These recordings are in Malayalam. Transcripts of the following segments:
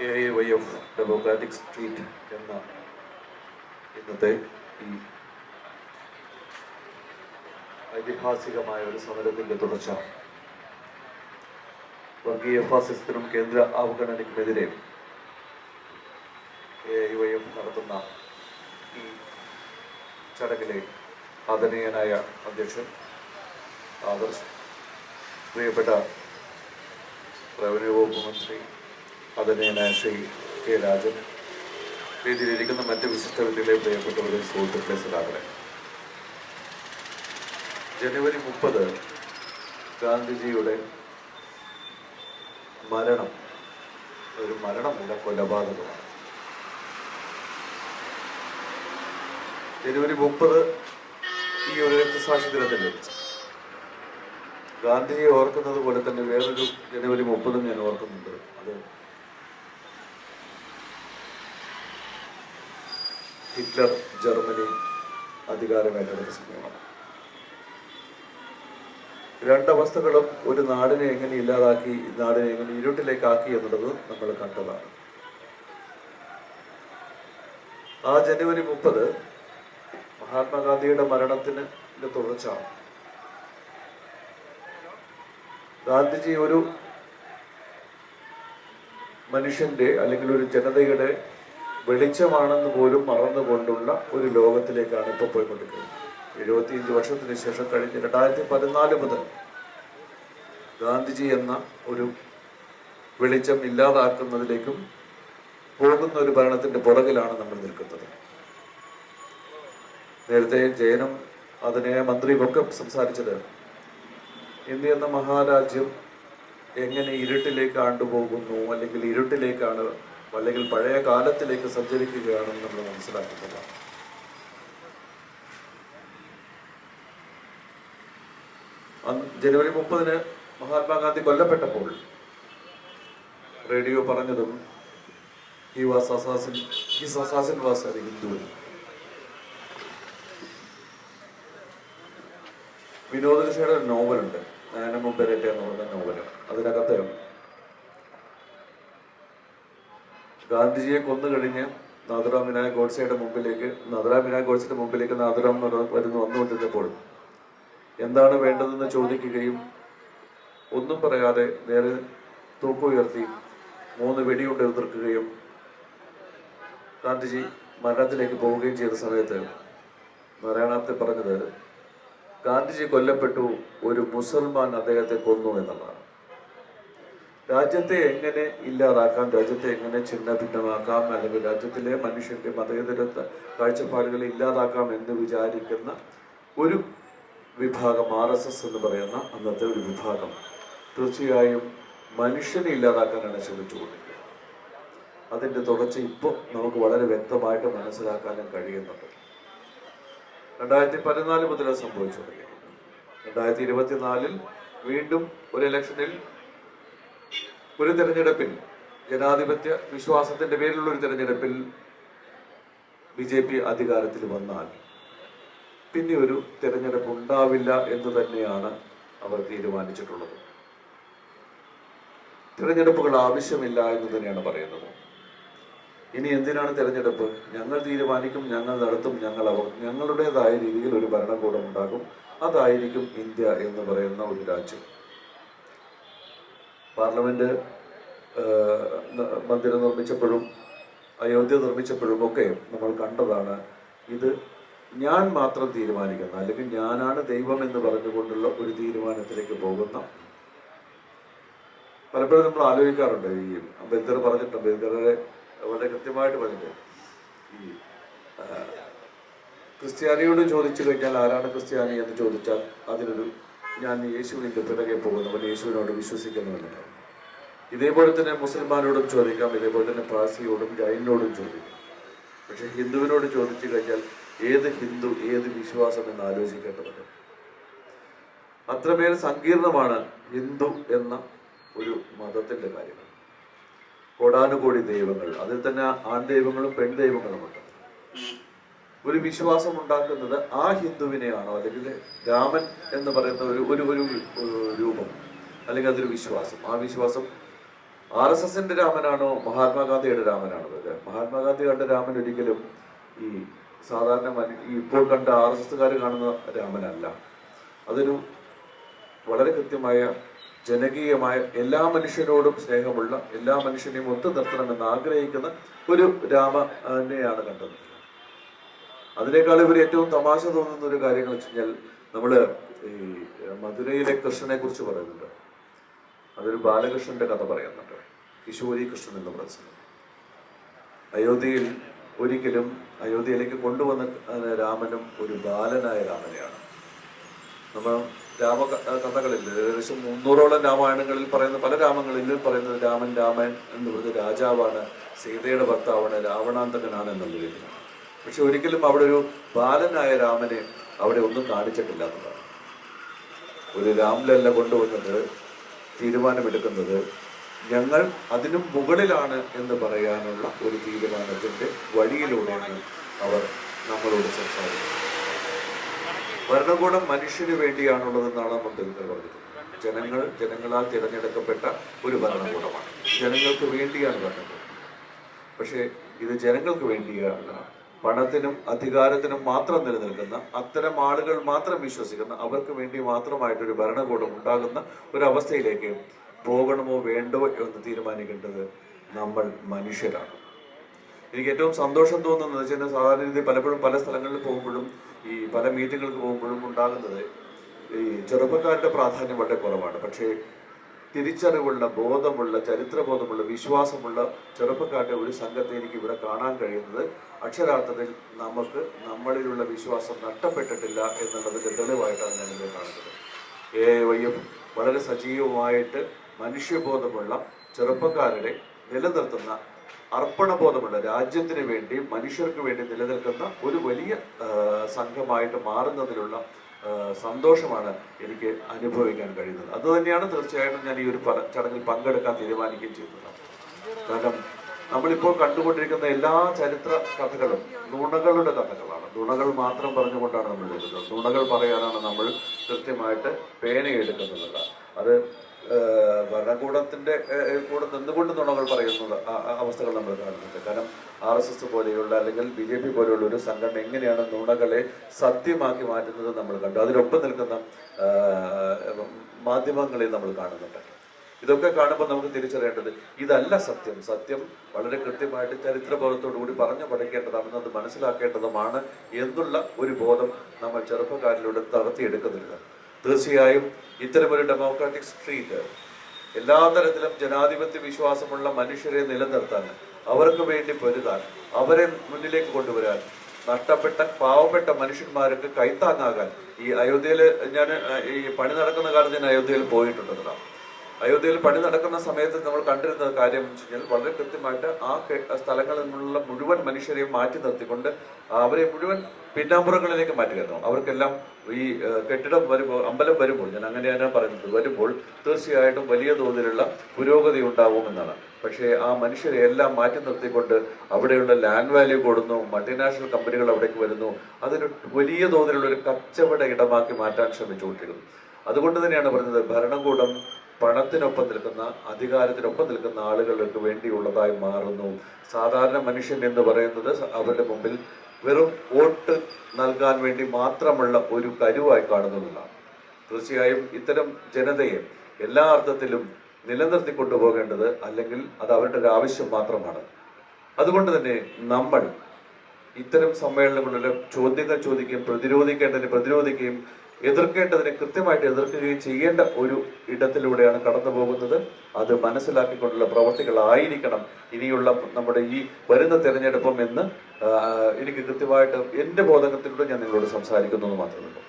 A Y F democratic street എന്ന ഇന്നത്തെ ഈ ഐതിഹാസികമായ ഒരു സമരത്തിന്റെ തുടർച്ച. വർഗീയ ഫാസിസത്തിനും കേന്ദ്ര അവഗണനയ്ക്കുമെതിരെ എ ഐ വൈ എഫ് നടത്തുന്ന ഈ ചടങ്ങിലെ ആദരണീയനായ അധ്യക്ഷൻ ആദർശ് പ്രിയപ്പെട്ട റവന്യൂ വകുപ്പ് മന്ത്രി ആദരണീയനായ ശ്രീ കെ രാജൻ വേദിയിലിരിക്കുന്ന മറ്റ് വിശിഷ്ട വ്യക്തികളെ പ്രിയപ്പെട്ടവരെ സുഹൃത്തുക്കളെ സദാകളെ ജനുവരി മുപ്പത് ഗാന്ധിജിയുടെ മരണം ഒരു മരണമല്ല കൊലപാതകമാണ്. ജനുവരി മുപ്പത് ഈ ഒരു രക്തസാക്ഷി ദിനത്തിൽ ഗാന്ധിജിയെ ഓർക്കുന്നത് പോലെ തന്നെ വേറൊരു ജനുവരി മുപ്പതും ഞാൻ ഓർക്കുന്നുണ്ട്. അത് ഹിറ്റ്ലർ ജർമ്മനി അധികാരം ഏറ്റെടുത്ത സമയമാണ്. രണ്ടവസ്ഥകളും ഒരു നാടിനെ എങ്ങനെ ഇല്ലാതാക്കി നാടിനെ എങ്ങനെ ഇരുട്ടിലേക്കാക്കി എന്നുള്ളത് നമ്മൾ കണ്ടതാണ്. ആ ജനുവരി മുപ്പത് മഹാത്മാഗാന്ധിയുടെ മരണത്തിന് തുടർച്ച ഗാന്ധിജി ഒരു മനുഷ്യന്റെ അല്ലെങ്കിൽ ഒരു ജനതയുടെ വെളിച്ചമാണെന്ന് പോലും മറന്നുകൊണ്ടുള്ള ഒരു ലോകത്തിലേക്കാണ് ഇപ്പോൾ പോയിക്കൊണ്ടിരിക്കുന്നത്. എഴുപത്തിയഞ്ച് വർഷത്തിന് ശേഷം കഴിഞ്ഞ് രണ്ടായിരത്തി പതിനാല് മുതൽ ഗാന്ധിജി എന്ന ഒരു വെളിച്ചം ഇല്ലാതാക്കുന്നതിലേക്കും പോകുന്ന ഒരു ഭരണത്തിന്റെ പുറകിലാണ് നമ്മൾ നിൽക്കുന്നത്. നേരത്തെ ജയനും അതിനെ മന്ത്രിയുമൊക്കെ സംസാരിച്ചത് ഇന്ത്യ എന്ന മഹാരാജ്യം എങ്ങനെ ഇരുട്ടിലേക്ക് ആണ്ടുപോകുന്നു? അല്ലെങ്കിൽ ഇരുട്ടിലേക്കാണ് അല്ലെങ്കിൽ പഴയ കാലത്തിലേക്ക് സഞ്ചരിക്കുകയാണെന്ന് നമ്മൾ മനസ്സിലാക്കുന്നില്ല ജനുവരി മുപ്പതിന് മഹാത്മാഗാന്ധി കൊല്ലപ്പെട്ടപ്പോൾ റേഡിയോ പറഞ്ഞതും he was assassin his assassin was ഒരു ഹിന്ദു. വിനോദ ഋഷിയുടെ നോവലുണ്ട്. പെരട്ടെ എന്ന് പറഞ്ഞ നോവൽ. അതിനകത്ത് ഗാന്ധിജിയെ കൊന്നു കഴിഞ്ഞ് നാഥുറാം വിനായക് ഗോഡ്സയുടെ മുമ്പിലേക്ക് നാഥുറാം വിനായക് ഗോഡ്സയുടെ മുമ്പിലേക്ക് നാഥുറാം വരുന്നു വന്നുകൊണ്ടിരുന്നപ്പോൾ എന്താണ് വേണ്ടതെന്ന് ചോദിക്കുകയും ഒന്നും പറയാതെ നേരെ തൂക്കുയർത്തി മൂന്ന് വെടിയുണ്ട് എതിർക്കുകയും ഗാന്ധിജി മരണത്തിലേക്ക് പോവുകയും ചെയ്ത സമയത്ത് നാരായണാർത്ഥി പറഞ്ഞത് ഗാന്ധിജി കൊല്ലപ്പെട്ടു ഒരു മുസൽമാൻ അദ്ദേഹത്തെ കൊന്നു എന്നുള്ളതാണ്. രാജ്യത്തെ എങ്ങനെ ഇല്ലാതാക്കാം രാജ്യത്തെ എങ്ങനെ ഛിന്ന ഭിന്നമാക്കാം അല്ലെങ്കിൽ രാജ്യത്തിലെ മനുഷ്യന്റെ മതേതര കാഴ്ചപ്പാടുകളെ ഇല്ലാതാക്കാം എന്ന് വിചാരിക്കുന്ന ഒരു വിഭാഗം ആർ എസ് എസ് എന്ന് പറയുന്ന അന്നത്തെ ഒരു വിഭാഗം തീർച്ചയായും മനുഷ്യനെ ഇല്ലാതാക്കാനാണ് ശ്രമിച്ചുകൊണ്ടിരിക്കുന്നത്. അതിന്റെ തുടർച്ച ഇപ്പോൾ നമുക്ക് വളരെ വ്യക്തമായിട്ട് മനസ്സിലാക്കാനും കഴിയുന്നുണ്ട്. രണ്ടായിരത്തി പതിനാല് മുതൽ സംഭവിച്ചു തുടങ്ങി രണ്ടായിരത്തി ഇരുപത്തിനാലിൽ വീണ്ടും ഒരു ഇലക്ഷനിൽ ഒരു തെരഞ്ഞെടുപ്പിൽ ജനാധിപത്യ വിശ്വാസത്തിന്റെ പേരിലുള്ള ഒരു തെരഞ്ഞെടുപ്പിൽ ബി ജെ പി അധികാരത്തിൽ വന്നാൽ പിന്നെ ഒരു തെരഞ്ഞെടുപ്പ് ഉണ്ടാവില്ല എന്ന് തന്നെയാണ് അവർ തീരുമാനിച്ചിട്ടുള്ളത്. തിരഞ്ഞെടുപ്പുകൾ ആവശ്യമില്ല എന്ന് തന്നെയാണ് പറയുന്നത്. ഇനി എന്തിനാണ് തിരഞ്ഞെടുപ്പ്? ഞങ്ങൾ തീരുമാനിക്കും ഞങ്ങൾ നടത്തും ഞങ്ങൾ അവർ ഞങ്ങളുടേതായ രീതിയിൽ ഒരു ഭരണകൂടം ഉണ്ടാകും അതായിരിക്കും ഇന്ത്യ എന്ന് പറയുന്ന ഒരു രാജ്യം. പാർലമെന്റ് മന്ദിരം നിർമ്മിച്ചപ്പോഴും അയോധ്യ നിർമ്മിച്ചപ്പോഴും ഒക്കെ നമ്മൾ കണ്ടതാണ്. ഇത് ഞാൻ മാത്രം തീരുമാനിക്കുന്ന അല്ലെങ്കിൽ ഞാനാണ് ദൈവം എന്ന് പറഞ്ഞുകൊണ്ടുള്ള ഒരു തീരുമാനത്തിലേക്ക് പോകുന്ന. പലപ്പോഴും നമ്മൾ ആലോചിക്കാറുണ്ട് ഈ അംബേദ്കർ പറഞ്ഞിട്ട് അംബേദ്കറെ വളരെ കൃത്യമായിട്ട് പറഞ്ഞിട്ട് ഈ ക്രിസ്ത്യാനിയോട് ചോദിച്ചു കഴിഞ്ഞാൽ ആരാണ് ക്രിസ്ത്യാനി എന്ന് ചോദിച്ചാൽ അതിനൊരു ഞാൻ യേശുവിന്റെ പിറകെ പോകുന്നവൻ യേശുവിനോട് വിശ്വസിക്കുന്നവനുണ്ട് ഇതേപോലെ തന്നെ മുസൽമാനോടും ചോദിക്കാം ഇതേപോലെ തന്നെ പാസിയോടും ജൈനോടും ചോദിക്കാം. പക്ഷെ ഹിന്ദുവിനോട് ചോദിച്ചു കഴിഞ്ഞാൽ ഏത് ഹിന്ദു ഏത് വിശ്വാസം എന്ന് ആലോചിക്കേണ്ടതുണ്ട്. അത്രമേൽ സങ്കീർണമാണ് ഹിന്ദു എന്ന ഒരു മതത്തിന്റെ കാര്യങ്ങൾ. കോടാനുകോടി ദൈവങ്ങൾ അതിൽ തന്നെ ആൺ ദൈവങ്ങളും പെൺ ദൈവങ്ങളുമുണ്ട് ഒരു വിശ്വാസം ഉണ്ടാക്കുന്നത് ആ ഹിന്ദുവിനെയാണോ അല്ലെങ്കിൽ രാമൻ എന്ന് പറയുന്ന ഒരു ഒരു ഒരു ഒരു രൂപം അല്ലെങ്കിൽ അതൊരു വിശ്വാസം. ആ വിശ്വാസം ആർ എസ് എസിന്റെ രാമനാണോ മഹാത്മാഗാന്ധിയുടെ രാമനാണോ? മഹാത്മാഗാന്ധി കണ്ട രാമൻ ഒരിക്കലും ഈ സാധാരണ ഈ ഇപ്പോൾ കണ്ട ആർ എസ് എസ്സുകാർ കാണുന്ന രാമനല്ല. അതൊരു വളരെ കൃത്യമായ ജനകീയമായ എല്ലാ മനുഷ്യരോടും സ്നേഹമുള്ള എല്ലാ മനുഷ്യനെയും ഒത്തു നിർത്തണമെന്ന് ആഗ്രഹിക്കുന്ന ഒരു രാമനെയാണ് കണ്ടത്. അതിനേക്കാൾ ഇവർ ഏറ്റവും തമാശ തോന്നുന്ന ഒരു കാര്യങ്ങൾ വെച്ച് കഴിഞ്ഞാൽ നമ്മൾ ഈ മധുരയിലെ കൃഷ്ണനെ കുറിച്ച് പറയുന്നുണ്ട്. അതൊരു ബാലകൃഷ്ണന്റെ കഥ പറയുന്നുണ്ട്. കിശോരി കൃഷ്ണൻ എന്ന് പറഞ്ഞത് അയോധ്യയിൽ ഒരിക്കലും അയോധ്യയിലേക്ക് കൊണ്ടുവന്ന രാമനും ഒരു ബാലനായ രാമനെയാണ്. നമ്മൾ രാമ ക- കഥകളിൽ ഏകദേശം മുന്നൂറോളം രാമായണങ്ങളിൽ പറയുന്ന പല രാമങ്ങളിൽ പറയുന്നത് രാമൻ രാമൻ എന്ന് പറയുന്നത് രാജാവാണ് സീതയുടെ ഭർത്താവാണ് രാവണാന്തകനാണ് എന്നുള്ള രീതിയിലാണ് പക്ഷെ ഒരിക്കലും അവിടെ ഒരു ബാലനായ രാമനെ അവിടെ ഒന്നും കാണിച്ചിട്ടില്ല എന്നതാണ് ഒരു രാമലല്ല കൊണ്ടുവന്നത് തീരുമാനമെടുക്കുന്നത് ഞങ്ങൾ അതിനും മുകളിലാണ് എന്ന് പറയാനുള്ള ഒരു തീരുമാനത്തിന്റെ വഴിയിലൂടെയാണ് അവർ നമ്മളോട് സംസാരിക്കുന്നത്. ഭരണകൂടം മനുഷ്യന് വേണ്ടിയാണുള്ളതെന്നാണ് തെളിവ് പറഞ്ഞത്. ജനങ്ങൾ ജനങ്ങളാൽ തിരഞ്ഞെടുക്കപ്പെട്ട ഒരു ഭരണകൂടമാണ്. ജനങ്ങൾക്ക് വേണ്ടിയാണ് ഭരണകൂടം. പക്ഷേ ഇത് ജനങ്ങൾക്ക് വേണ്ടിയാണ് പണത്തിനും അധികാരത്തിനും മാത്രം നിലനിൽക്കുന്ന അത്തരം ആളുകൾ മാത്രം വിശ്വസിക്കുന്ന അവർക്ക് വേണ്ടി മാത്രമായിട്ടൊരു ഭരണകൂടം ഉണ്ടാകുന്ന ഒരു അവസ്ഥയിലേക്ക് പോകണമോ വേണ്ടോ എന്ന് തീരുമാനിക്കേണ്ടത് നമ്മൾ മനുഷ്യരാണ്. എനിക്ക് ഏറ്റവും സന്തോഷം തോന്നുന്നത് വെച്ചാൽ സാധാരണ രീതിയിൽ പലപ്പോഴും പല സ്ഥലങ്ങളിൽ പോകുമ്പോഴും ഈ പല മീറ്റിങ്ങുകൾക്ക് പോകുമ്പോഴും ഉണ്ടാകുന്നത് ഈ ചെറുപ്പക്കാരുടെ പ്രാധാന്യം വളരെ കുറവാണ്. പക്ഷേ തിരിച്ചറിവുള്ള ബോധമുള്ള ചരിത്രബോധമുള്ള വിശ്വാസമുള്ള ചെറുപ്പക്കാരുടെ ഒരു സംഘത്തെ എനിക്ക് ഇവിടെ കാണാൻ കഴിയുന്നത് അക്ഷരാർത്ഥത്തിൽ നമുക്ക് നമ്മളിലുള്ള വിശ്വാസം നഷ്ടപ്പെട്ടിട്ടില്ല എന്നുള്ളതിന്റെ തെളിവായിട്ടാണ് ഞാൻ കാണുന്നത്. എ വൈ എഫ് വളരെ സജീവമായിട്ട് മനുഷ്യബോധമുള്ള ചെറുപ്പക്കാരുടെ നിലനിർത്തുന്ന അർപ്പണബോധമുള്ള രാജ്യത്തിന് വേണ്ടി മനുഷ്യർക്ക് വേണ്ടി നിലനിൽക്കുന്ന ഒരു വലിയ സംഘമായിട്ട് മാറുന്നതിലുള്ള സന്തോഷമാണ് എനിക്ക് അനുഭവിക്കാൻ കഴിയുന്നത്. അത് തന്നെയാണ് തീർച്ചയായിട്ടും ഞാൻ ഈ ഒരു ചടങ്ങിൽ പങ്കെടുക്കാൻ തീരുമാനിക്കുകയും ചെയ്തത് കാരണം നമ്മളിപ്പോൾ കണ്ടുകൊണ്ടിരിക്കുന്ന എല്ലാ ചരിത്ര കഥകളും നുണകളുടെ കഥകളാണ്. നുണകൾ മാത്രം പറഞ്ഞുകൊണ്ടാണ് നമ്മൾ എഴുതുന്നത്. നുണകൾ പറയാനാണ് നമ്മൾ കൃത്യമായിട്ട് പേനയെടുക്കുന്നത് അത് ഏഹ്, ഭരണകൂടത്തിന്റെ കൂടെ നിന്നുകൊണ്ട് നുണകൾ പറയുന്നത് അവസ്ഥകൾ നമ്മൾ കാണുന്നുണ്ട്. കാരണം ആർ എസ് എസ് പോലെയുള്ള അല്ലെങ്കിൽ ബി ജെ പി പോലെയുള്ള ഒരു സംഘടന എങ്ങനെയാണ് നുണകളെ സത്യമാക്കി മാറ്റുന്നത് നമ്മൾ കണ്ടു. അതിനൊപ്പം നിൽക്കുന്ന മാധ്യമങ്ങളെ നമ്മൾ കാണുന്നുണ്ട്. ഇതൊക്കെ കാണുമ്പോൾ നമുക്ക് തിരിച്ചറിയേണ്ടത് ഇതല്ല സത്യം. സത്യം വളരെ കൃത്യമായിട്ട് ചരിത്രബോധത്തോടുകൂടി പറഞ്ഞു പഠിക്കേണ്ടതാണെന്ന് അത് മനസ്സിലാക്കേണ്ടതുമാണ് എന്നുള്ള ഒരു ബോധം നമ്മൾ ചെറുപ്പക്കാരിലൂടെ നടത്തിയെടുക്കുന്നില്ല തീർച്ചയായും ഇത്തരമൊരു ഡെമോക്രാറ്റിക് സ്ട്രീറ്റ് എല്ലാ തരത്തിലും ജനാധിപത്യ വിശ്വാസമുള്ള മനുഷ്യരെ നിലനിർത്താൻ അവർക്ക് വേണ്ടി പൊരുതാൻ അവരെ മുന്നിലേക്ക് കൊണ്ടുവരാൻ നഷ്ടപ്പെട്ട പാവപ്പെട്ട മനുഷ്യന്മാർക്ക് കൈത്താങ്ങാകാൻ ഈ അയോധ്യയിൽ ഞാൻ ഈ പണി നടക്കുന്ന കാലത്ത് ഞാൻ അയോധ്യയിൽ പോയിട്ടുണ്ടെന്നതാണ്. അയോധ്യയിൽ പണി നടക്കുന്ന സമയത്ത് നമ്മൾ കണ്ടിരുന്ന കാര്യം എന്ന് വെച്ച് കഴിഞ്ഞാൽ വളരെ കൃത്യമായിട്ട് ആ സ്ഥലങ്ങളിൽ നിന്നുള്ള മുഴുവൻ മനുഷ്യരെയും മാറ്റി നിർത്തിക്കൊണ്ട് അവരെ മുഴുവൻ പിന്നാമ്പുറങ്ങളിലേക്ക് മാറ്റുകയായിരുന്നു അവർക്കെല്ലാം ഈ കെട്ടിടം വരുമ്പോൾ അമ്പലം വരുമ്പോൾ ഞാൻ അങ്ങനെയാണ് പറയുന്നത് വരുമ്പോൾ തീർച്ചയായിട്ടും വലിയ തോതിലുള്ള പുരോഗതി ഉണ്ടാവുമെന്നാണ് പക്ഷേ ആ മനുഷ്യരെ എല്ലാം മാറ്റി നിർത്തിക്കൊണ്ട് അവിടെയുള്ള ലാൻഡ് വാല്യൂ കൊടുന്നു മൾട്ടിനാഷണൽ കമ്പനികൾ അവിടേക്ക് വരുന്നു അതൊരു വലിയ തോതിലുള്ള ഒരു കച്ചവട ഇടമാക്കി മാറ്റാൻ ശ്രമിച്ചുകൊണ്ടിരുന്നു അതുകൊണ്ട് തന്നെയാണ് പറഞ്ഞത് ഭരണകൂടം പണത്തിനൊപ്പം നിൽക്കുന്ന അധികാരത്തിനൊപ്പം നിൽക്കുന്ന ആളുകൾക്ക് വേണ്ടിയുള്ളതായി മാറുന്നു. സാധാരണ മനുഷ്യൻ എന്ന് പറയുന്നത് അവരുടെ മുമ്പിൽ വെറും വോട്ട് നൽകാൻ വേണ്ടി മാത്രമുള്ള ഒരു കരുവായി കാണുന്നതാണ്. തീർച്ചയായും ഇത്തരം ജനതയെ എല്ലാ അർത്ഥത്തിലും നിലനിർത്തി കൊണ്ടുപോകേണ്ടത് അല്ലെങ്കിൽ അത് അവരുടെ ഒരു ആവശ്യം മാത്രമാണ്. അതുകൊണ്ട് തന്നെ നമ്മൾ ഇത്തരം സമ്മേളനങ്ങളിലെ ചോദ്യങ്ങൾ ചോദിക്കുകയും പ്രതിരോധിക്കേണ്ടതിനെ പ്രതിരോധിക്കുകയും എതിർക്കേണ്ടതിനെ കൃത്യമായിട്ട് എതിർക്കുകയും ചെയ്യേണ്ട ഒരു ഇടത്തിലൂടെയാണ് കടന്നു പോകുന്നത്. അത് മനസ്സിലാക്കിക്കൊണ്ടുള്ള പ്രവർത്തികളായിരിക്കണം ഇനിയുള്ള നമ്മുടെ ഈ വരുന്ന തിരഞ്ഞെടുപ്പും എന്ന് എനിക്ക് കൃത്യമായിട്ട് എന്റെ ബോധകത്തിലൂടെ ഞാൻ നിങ്ങളോട് സംസാരിക്കുന്നു എന്ന് മാത്രമേ ഉള്ളൂ.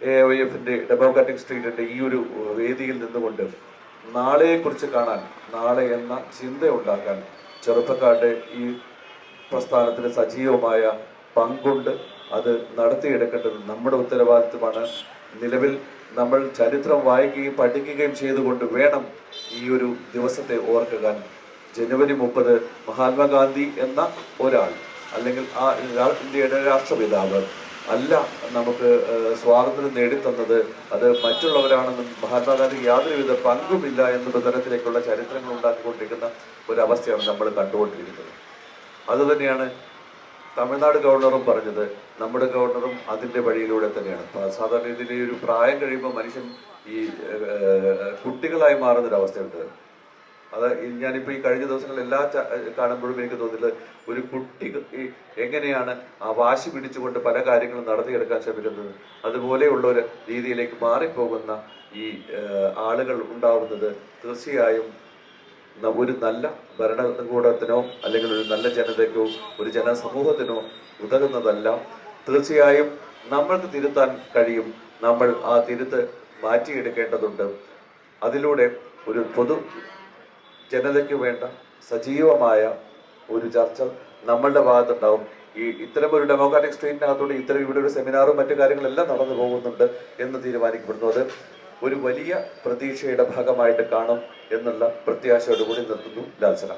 എ ഐ എഫിന്റെ ഡെമോക്രാറ്റിക് സ്ട്രീറ്റിന്റെ ഈ ഒരു വേദിയിൽ നിന്നുകൊണ്ട് നാളെയെക്കുറിച്ച് കാണാൻ നാളെ എന്ന ചിന്ത ഉണ്ടാക്കാൻ ചെറുപ്പക്കാരുടെ ഈ പ്രസ്ഥാനത്തിന് സജീവമായ പങ്കുണ്ട്. അത് നടത്തിയെടുക്കേണ്ടത് നമ്മുടെ ഉത്തരവാദിത്വമാണ്. നിലവിൽ നമ്മൾ ചരിത്രം വായിക്കുകയും പഠിക്കുകയും ചെയ്തുകൊണ്ട് വേണം ഈ ഒരു ദിവസത്തെ ഓർക്കുക ജനുവരി മുപ്പത് മഹാത്മാഗാന്ധി എന്ന ഒരാൾ അല്ലെങ്കിൽ ആ ഇന്ത്യയുടെ രാഷ്ട്രപിതാവ് അല്ല നമുക്ക് സ്വാതന്ത്ര്യം നേടിത്തന്നത്. അത് മറ്റുള്ളവരാണെന്നും മഹാത്മാഗാന്ധിക്ക് യാതൊരുവിധ പങ്കുമില്ല എന്ന തരത്തിലേക്കുള്ള ചരിത്രങ്ങൾ ഉണ്ടാക്കിക്കൊണ്ടിരിക്കുന്ന ഒരവസ്ഥയാണ് നമ്മൾ കണ്ടുകൊണ്ടിരിക്കുന്നത്. അതുതന്നെയാണ് തമിഴ്നാട് ഗവർണറും പറഞ്ഞത് നമ്മുടെ ഗവർണറും അതിന്റെ വഴിയിലൂടെ തന്നെയാണ്. സാധാരണ ഇതിൽ ഒരു പ്രായം കഴിയുമ്പോൾ മനുഷ്യൻ ഈ കുട്ടികളായി മാറുന്നൊരവസ്ഥയുണ്ട്. അത് ഞാനിപ്പോൾ ഞാനിപ്പോ ഈ കഴിഞ്ഞ ദിവസങ്ങളിൽ എല്ലാ കാണുമ്പോഴും എനിക്ക് തോന്നിയത് ഒരു കുട്ടി എങ്ങനെയാണ് ആ വാശി പിടിച്ചുകൊണ്ട് പല കാര്യങ്ങളും നടത്തിയെടുക്കാൻ ശ്രമിക്കുന്നത്? അതുപോലെയുള്ള ഒരു രീതിയിലേക്ക് മാറിപ്പോകുന്ന ഈ ആളുകൾ ഉണ്ടാവുന്നത് തീർച്ചയായും ഒരു നല്ല ഭരണകൂടത്തിനോ അല്ലെങ്കിൽ ഒരു നല്ല ജനതയ്ക്കോ ഒരു ജനസമൂഹത്തിനോ ഉതകുന്നതല്ല. തീർച്ചയായും നമ്മൾക്ക് തിരുത്താൻ കഴിയും. നമ്മൾ ആ തിരുത്ത് മാറ്റിയെടുക്കേണ്ടതുണ്ട്. അതിലൂടെ ഒരു പൊതു ജനതയ്ക്ക് വേണ്ട സജീവമായ ഒരു ചർച്ച നമ്മളുടെ ഭാഗത്തുണ്ടാവും. ഈ ഇത്തരം ഒരു ഡെമോക്രാറ്റിക് സ്ട്രീറ്റിനകത്തൂടെ ഇത്തരം ഇവിടെ ഒരു സെമിനാറും മറ്റു കാര്യങ്ങളെല്ലാം നടന്നു പോകുന്നുണ്ട് എന്ന് തീരുമാനിക്കപ്പെടുന്നു. അത് ഒരു വലിയ പ്രതീക്ഷയുടെ ഭാഗമായിട്ട് കാണും എന്നുള്ള പ്രത്യാശയോടുകൂടി നിർത്തുന്നു ലാൽസന